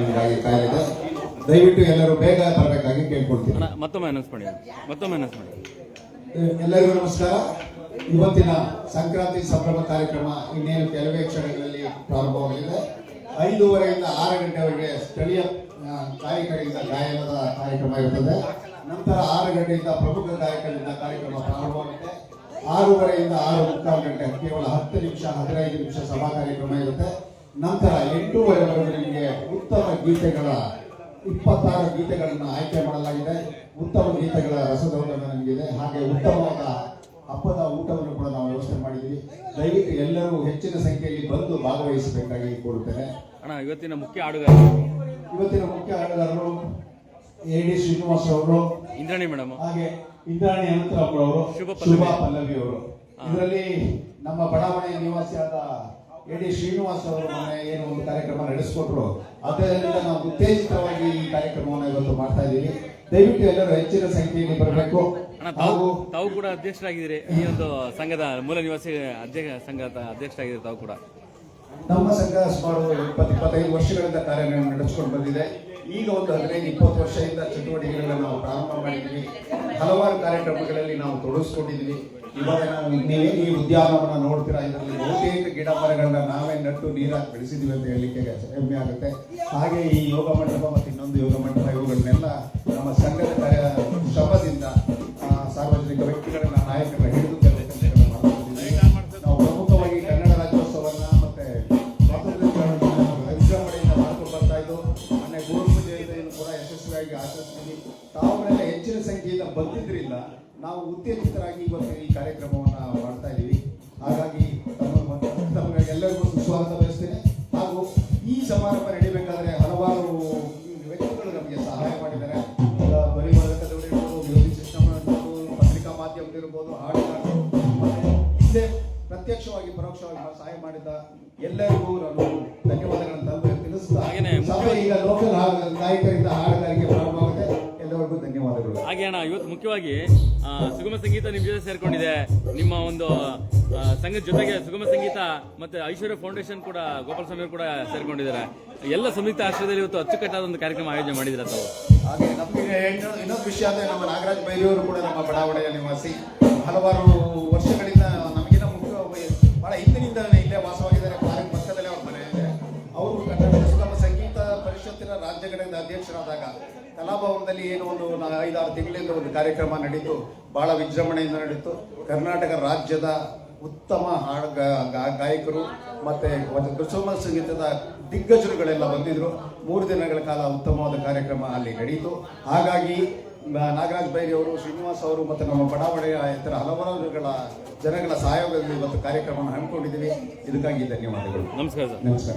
ನಿಮಗಾಗಿ ಕಾಯಲಿದೆ ದಯವಿಟ್ಟು ಎಲ್ಲರೂ ಬೇಗ ಬರಬೇಕಾಗಿ ಕೇಳ್ಕೊಳ್ತೀನಿ. ಮತ್ತೊಮ್ಮೆ ಅನೌನ್ಸ್ ಮಾಡಿ. ಮತ್ತೊಮ್ಮೆ ಅನೌನ್ಸ್ ಮಾಡಿ. ಎಲ್ಲರಿಗೂ ನಮಸ್ಕಾರ. ಇವತ್ತಿನ ಸಂಕ್ರಾಂತಿ ಸಂಭ್ರಮ ಕಾರ್ಯಕ್ರಮ ಇನ್ನೇನು ಕೆಲವೇ ಕ್ಷಣಗಳಲ್ಲಿ ಪ್ರಾರಂಭವಾಗಲಿದೆ. ಐದೂವರೆಯಿಂದ ಆರು ಗಂಟೆವರೆಗೆ ಸ್ಥಳೀಯ ಗಾಯಕರಿಂದ ಗಾಯನದ ಕಾರ್ಯಕ್ರಮ ಇರುತ್ತದೆ ನಂತರ ಆರು ಗಂಟೆಯಿಂದ ಪ್ರಮುಖ ಗಾಯಕರಿಂದ ಕಾರ್ಯಕ್ರಮ ಪ್ರಾರಂಭವಾಗಿದೆ ಆರೂವರೆಯಿಂದ ಆರು ಮುಕ್ಕಾಲು ಗಂಟೆ ಕೇವಲ ಹತ್ತು ನಿಮಿಷ ಹದಿನೈದು ನಿಮಿಷ ಸಭಾ ಕಾರ್ಯಕ್ರಮ ಇರುತ್ತೆ. ನಂತರ ಎಂಟೂವರೆ ನಿಮಗೆ ಉತ್ತಮ ಗೀತೆಗಳ ಇಪ್ಪತ್ತಾರು ಗೀತೆಗಳನ್ನು ಆಯ್ಕೆ ಮಾಡಲಾಗಿದೆ. ಉತ್ತಮ ಗೀತೆಗಳ ರಸದೌಲಭ್ಯ ನಮಗಿದೆ. ಹಾಗೆ ಉತ್ತಮವಾದ ಹಬ್ಬದ ಊಟವನ್ನು ಕೂಡ ನಾವು ವ್ಯವಸ್ಥೆ ಮಾಡಿದ್ದೀವಿ. ದಯವಿಟ್ಟು ಎಲ್ಲರೂ ಹೆಚ್ಚಿನ ಸಂಖ್ಯೆಯಲ್ಲಿ ಬಂದು ಭಾಗವಹಿಸಬೇಕಾಗಿ ಕೋರುತ್ತೇನೆ. ಅಣ್ಣ ಇವತ್ತಿನ ಮುಖ್ಯ ಆಡುಗಾರರು ಇವತ್ತಿನ ಮುಖ್ಯ ಆಟಗಾರರು ಎ ಡಿ ಶ್ರೀನಿವಾಸ್ ಅವರು. ಇಂದ್ರಾಣಿ ಮೇಡಮ್. ಹಾಗೆ ಇಂದ್ರಾಣಿ ಅನಂತರಾಮ್ ಅವರು ಶುಭ ಪಲ್ಲವಿ. ಅವರು. ಇದರಲ್ಲಿ ನಮ್ಮ ಬಡಾವಣೆಯ ನಿವಾಸಿಯಾದ ಡಿ ಶ್ರೀನಿವಾಸ್ ಅವರು ಮೊನ್ನೆ ಏನು ಒಂದು ಕಾರ್ಯಕ್ರಮ ನಡೆಸಿಕೊಟ್ರು. ಅದರಿಂದ ನಾವು ಉತ್ತೇಜಿತವಾಗಿ ಈ ಕಾರ್ಯಕ್ರಮವನ್ನು ಇವತ್ತು ಮಾಡ್ತಾ ಇದ್ದೀವಿ. ದಯವಿಟ್ಟು ಎಲ್ಲರೂ ಹೆಚ್ಚಿನ ಸಂಖ್ಯೆಯಲ್ಲಿ ಬರಬೇಕು. ತಾವು ತಾವು ಕೂಡ ಅಧ್ಯಕ್ಷರಾಗಿದ್ದೀರಿ. ಈ ಒಂದು ಸಂಘದ ಮೂಲ ನಿವಾಸಿ ಅಧ್ಯಕ್ಷ ಸಂಘದ ಅಧ್ಯಕ್ಷರಾಗಿದ್ದೀರಿ ತಾವು ಕೂಡ. ನಮ್ಮ ಸಂಘ ಸುಮಾರು ಇಪ್ಪತ್ತು, ಇಪ್ಪತ್ತೈದು ವರ್ಷಗಳಿಂದ ಕಾರ್ಯ ನಡೆಸ್ಕೊಂಡು ಬಂದಿದೆ. ಈಗ ಒಂದು ಹದಿನೈದು, ಇಪ್ಪತ್ತು ವರ್ಷದಿಂದ ಚಟುವಟಿಕೆಗಳನ್ನು ನಾವು ಪ್ರಾರಂಭ ಮಾಡಿದ್ವಿ. ಹಲವಾರು ಕಾರ್ಯಕ್ರಮಗಳಲ್ಲಿ ನಾವು ತೊಡಗಿಸ್ಕೊಂಡಿದ್ವಿ. ಇವಾಗ ನಾವು ನೀವೇ ಈ ಉದ್ಯಾನವನ ನೋಡ್ತೀರಾ? ಇದರಲ್ಲಿ ಬಹುತೇಕ ಗಿಡ ಮರಗಳನ್ನ ನಾವೇ ನಟ್ಟು ನೀರಾಗಿ ಬೆಳೆಸಿದ್ವಿ ಅಂತ ಹೇಳಲಿಕ್ಕೆ ಹೆಮ್ಮೆ ಆಗುತ್ತೆ. ಹಾಗೆ ಈ ಯೋಗ ಮಂಟಪ ಮತ್ತು ಇನ್ನೊಂದು ಯೋಗ ಸಂಖ್ಯೆಯಿಂದ ಬಂದಿದ್ರಿಂದ ನಾವು ಉತ್ತೇಜಿತರಾಗಿ ಇವತ್ತು ಈ ಕಾರ್ಯಕ್ರಮವನ್ನು ಮಾಡ್ತಾ ಇದ್ದೀವಿ ಹಾಗಾಗಿ ತಮ್ಮ ತಮಗೆ ಎಲ್ಲರಿಗೂ ಸುಸ್ವಾಗತ ಬಯಸ್ತೇನೆ. ಹಾಗೂ ಈ ಸಮಾರಂಭ ನಡೀಬೇಕಾದ್ರೆ ಹಲವಾರು ವ್ಯಕ್ತಿಗಳು ನಮಗೆ ಸಹಾಯ ಮಾಡಿದ್ದಾರೆ. ಈಗ ಬರಿವರ್ಗದವರು ಇರ್ಬೋದು ಮ್ಯೂಸಿಕ್ ಸಿಸ್ಟಮ್ ಪತ್ರಿಕಾ ಮಾಧ್ಯಮದಿರ್ಬೋದು ಹಾಡುಗಾರರು ಮತ್ತೆ ಹಿಂದೆ ಪ್ರತ್ಯಕ್ಷವಾಗಿ ಪರೋಕ್ಷವಾಗಿ ಸಹಾಯ ಮಾಡಿದ ಎಲ್ಲರಿಗೂ ನಾನು ಧನ್ಯವಾದಗಳನ್ನು ತಿಳಿಸ್ತಾ ಈಗ ಲೋಕಲ್ ಗಾಯಕರಿಂದ ಹಾಡುಗಾರಿಕೆ ಅಣ್ಣ, ಇವತ್ತು ಮುಖ್ಯವಾಗಿ ಸುಗಮ ಸಂಗೀತ ನಿಮ್ಮ ಜೊತೆ ಸೇರ್ಕೊಂಡಿದೆ. ನಿಮ್ಮ ಒಂದು ಸಂಘದ ಜೊತೆಗೆ ಸುಗಮ ಸಂಗೀತ ಮತ್ತೆ ಐಶ್ವರ್ಯ ಫೌಂಡೇಶನ್ ಕೂಡ ಗೋಪಾಲ ಸ್ವಾಮಿ ಕೂಡ ಸೇರ್ಕೊಂಡಿದ್ದಾರೆ. ಎಲ್ಲ ಸಂಯುಕ್ತ ಆಶ್ರಯದಲ್ಲಿ ಇವತ್ತು ಅಚ್ಚುಕಟ್ಟಾದ ಒಂದು ಕಾರ್ಯಕ್ರಮ ಆಯೋಜನೆ ಮಾಡಿದ್ರೆ ತಾವು? ಹಾಗೆ ಇನ್ನೊಂದು ವಿಷಯ ಅಂದ್ರೆ ನಮ್ಮ ನಾಗರಾಜ್ ಬೈರಿಯವರು ಕೂಡ ನಮ್ಮ ಬಡಾವಣೆಯ ನಿವಾಸಿ. ಹಲವಾರು ವರ್ಷಗಳಿಂದ ಪರಿಷತ್ತಿನ ರಾಜ್ಯ ಘಟಕದ ಅಧ್ಯಕ್ಷರಾದಾಗ ಕಲಾಭವನದಲ್ಲಿ ಏನು ಒಂದು ಐದಾರು ತಿಂಗಳಿಂದ ಒಂದು ಕಾರ್ಯಕ್ರಮ ನಡೀತು. ಬಹಳ ವಿಜೃಂಭಣೆಯಿಂದ ನಡೀತು. ಕರ್ನಾಟಕ ರಾಜ್ಯದ ಉತ್ತಮ ಹಾಡು ಗಾಯಕರು ಮತ್ತೆ ಒಂದು ಸಂಗೀತದ ದಿಗ್ಗಜರುಗಳೆಲ್ಲ ಬಂದಿದ್ರು. ಮೂರು ದಿನಗಳ ಕಾಲ ಉತ್ತಮವಾದ ಕಾರ್ಯಕ್ರಮ ಅಲ್ಲಿ ನಡೆಯಿತು ಹಾಗಾಗಿ ನಾಗರಾಜ್ ಬೈರಿ ಅವರು ಶ್ರೀನಿವಾಸ್ ಅವರು ಮತ್ತು ನಮ್ಮ ಬಡಾವಣೆಯ ಇತರ ಹಲವಾರುಗಳ ಜನಗಳ ಸಹಯೋಗದಲ್ಲಿ ಇವತ್ತು ಕಾರ್ಯಕ್ರಮವನ್ನು ಹಮ್ಮಿಕೊಂಡಿದ್ದೀವಿ. ಇದಕ್ಕಾಗಿ ಧನ್ಯವಾದಗಳು. ನಮಸ್ಕಾರ ಸರ್. ನಮಸ್ಕಾರ.